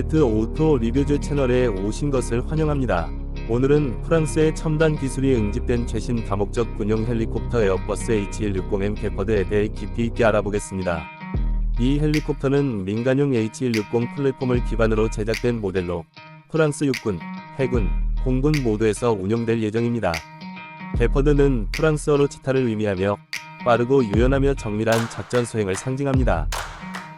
HZ 오토 리뷰즈 채널에 오신 것을 환영합니다. 오늘은 프랑스의 첨단 기술이 응집된 최신 다목적 군용 헬리콥터 에어버스 H160M 게퍼드에 대해 깊이 있게 알아보겠습니다. 이 헬리콥터는 민간용 H160 플랫폼을 기반으로 제작된 모델로 프랑스 육군, 해군, 공군 모두에서 운용될 예정입니다. 게퍼드는 프랑스어로 치타를 의미하며 빠르고 유연하며 정밀한 작전 수행을 상징합니다.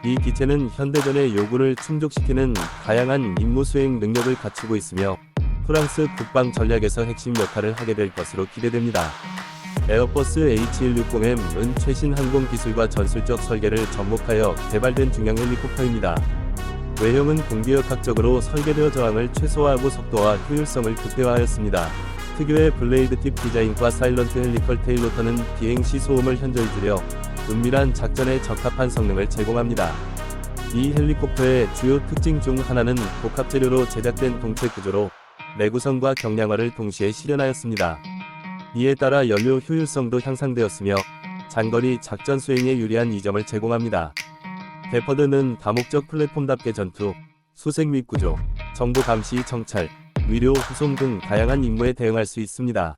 이 기체는 현대전의 요구를 충족시키는 다양한 임무 수행 능력을 갖추고 있으며 프랑스 국방 전략에서 핵심 역할을 하게 될 것으로 기대됩니다. 에어버스 H160M은 최신 항공 기술과 전술적 설계를 접목하여 개발된 중형 헬리콥터입니다. 외형은 공기역학적으로 설계되어 저항을 최소화하고 속도와 효율성을 극대화하였습니다. 특유의 블레이드 팁 디자인과 사일런트 헬리컬 테일로터는 비행 시 소음을 현저히 줄여 은밀한 작전에 적합한 성능을 제공합니다. 이 헬리콥터의 주요 특징 중 하나는 복합 재료로 제작된 동체 구조로 내구성과 경량화를 동시에 실현하였습니다. 이에 따라 연료 효율성도 향상되었으며 장거리 작전 수행에 유리한 이점을 제공합니다. 베퍼드는 다목적 플랫폼답게 전투, 수색 및 구조, 정보 감시 정찰, 위료 후송 등 다양한 임무에 대응할 수 있습니다.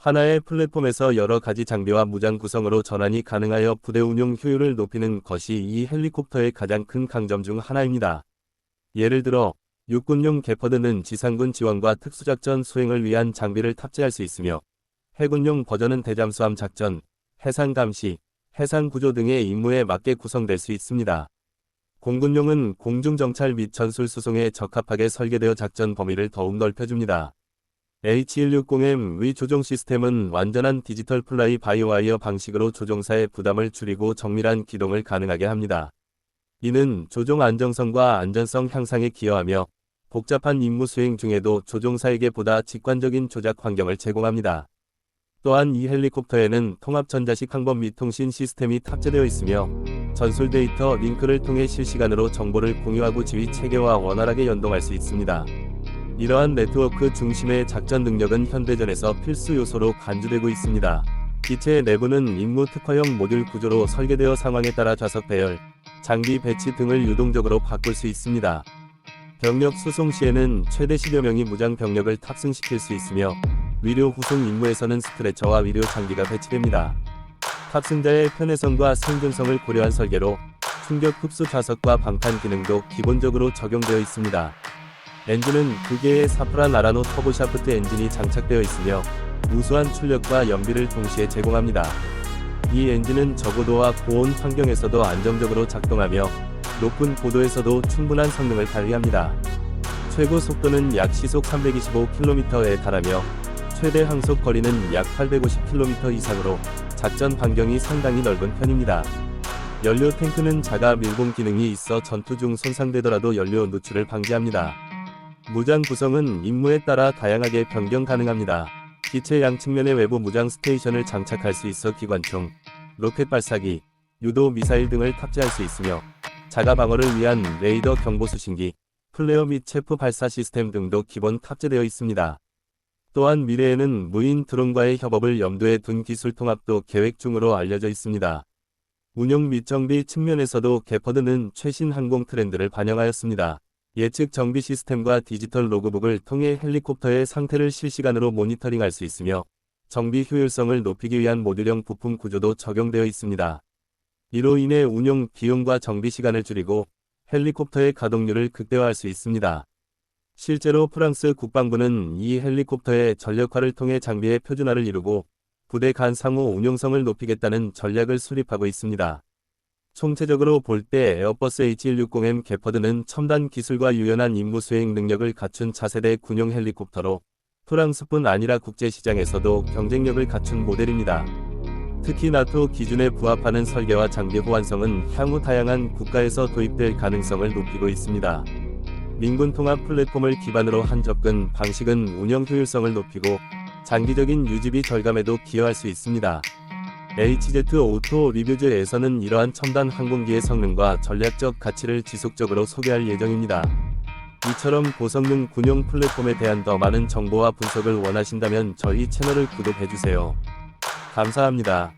하나의 플랫폼에서 여러 가지 장비와 무장 구성으로 전환이 가능하여 부대 운용 효율을 높이는 것이 이 헬리콥터의 가장 큰 강점 중 하나입니다. 예를 들어 육군용 게퍼드는 지상군 지원과 특수작전 수행을 위한 장비를 탑재할 수 있으며 해군용 버전은 대잠수함 작전, 해상 감시, 해상 구조 등의 임무에 맞게 구성될 수 있습니다. 공군용은 공중 정찰 및 전술 수송에 적합하게 설계되어 작전 범위를 더욱 넓혀줍니다. H160M 위 조종 시스템은 완전한 디지털 플라이 바이와이어 방식으로 조종사의 부담을 줄이고 정밀한 기동을 가능하게 합니다. 이는 조종 안정성과 안전성 향상에 기여하며 복잡한 임무 수행 중에도 조종사에게 보다 직관적인 조작 환경을 제공합니다. 또한 이 헬리콥터에는 통합 전자식 항법 및 통신 시스템이 탑재되어 있으며 전술 데이터 링크를 통해 실시간으로 정보를 공유하고 지휘 체계와 원활하게 연동할 수 있습니다. 이러한 네트워크 중심의 작전 능력은 현대전에서 필수 요소로 간주되고 있습니다. 기체의 내부는 임무 특화형 모듈 구조로 설계되어 상황에 따라 좌석 배열, 장비 배치 등을 유동적으로 바꿀 수 있습니다. 병력 수송 시에는 최대 10여 명이 무장 병력을 탑승시킬 수 있으며 위료 후송 임무에서는 스트레처와 위료 장비가 배치됩니다. 탑승자의 편의성과 생존성을 고려한 설계로 충격 흡수 좌석과 방탄 기능도 기본적으로 적용되어 있습니다. 엔진은 두 개의 사프란 아라노 터보샤프트 엔진이 장착되어 있으며 우수한 출력과 연비를 동시에 제공합니다. 이 엔진은 저고도와 고온 환경에서도 안정적으로 작동하며 높은 고도에서도 충분한 성능을 발휘합니다. 최고 속도는 약 시속 325km에 달하며 최대 항속 거리는 약 850km 이상으로 작전 반경이 상당히 넓은 편입니다. 연료 탱크는 자가 밀봉 기능이 있어 전투 중 손상되더라도 연료 누출을 방지합니다. 무장 구성은 임무에 따라 다양하게 변경 가능합니다. 기체 양측면에 외부 무장 스테이션을 장착할 수 있어 기관총, 로켓 발사기, 유도 미사일 등을 탑재할 수 있으며 자가 방어를 위한 레이더 경보 수신기, 플레어 및 체프 발사 시스템 등도 기본 탑재되어 있습니다. 또한 미래에는 무인 드론과의 협업을 염두에 둔 기술 통합도 계획 중으로 알려져 있습니다. 운용 및 정비 측면에서도 게퍼드는 최신 항공 트렌드를 반영하였습니다. 예측 정비 시스템과 디지털 로그북을 통해 헬리콥터의 상태를 실시간으로 모니터링할 수 있으며 정비 효율성을 높이기 위한 모듈형 부품 구조도 적용되어 있습니다. 이로 인해 운용 비용과 정비 시간을 줄이고 헬리콥터의 가동률을 극대화할 수 있습니다. 실제로 프랑스 국방부는 이 헬리콥터의 전력화를 통해 장비의 표준화를 이루고 부대 간 상호 운용성을 높이겠다는 전략을 수립하고 있습니다. 총체적으로 볼 때 에어버스 H160M 게퍼드는 첨단 기술과 유연한 임무 수행 능력을 갖춘 차세대 군용 헬리콥터로 프랑스뿐 아니라 국제시장에서도 경쟁력을 갖춘 모델입니다. 특히 나토 기준에 부합하는 설계와 장비 호환성은 향후 다양한 국가에서 도입될 가능성을 높이고 있습니다. 민군 통합 플랫폼을 기반으로 한 접근 방식은 운영 효율성을 높이고 장기적인 유지비 절감에도 기여할 수 있습니다. HZ 오토 리뷰즈에서는 이러한 첨단 항공기의 성능과 전략적 가치를 지속적으로 소개할 예정입니다. 이처럼 고성능 군용 플랫폼에 대한 더 많은 정보와 분석을 원하신다면 저희 채널을 구독해주세요. 감사합니다.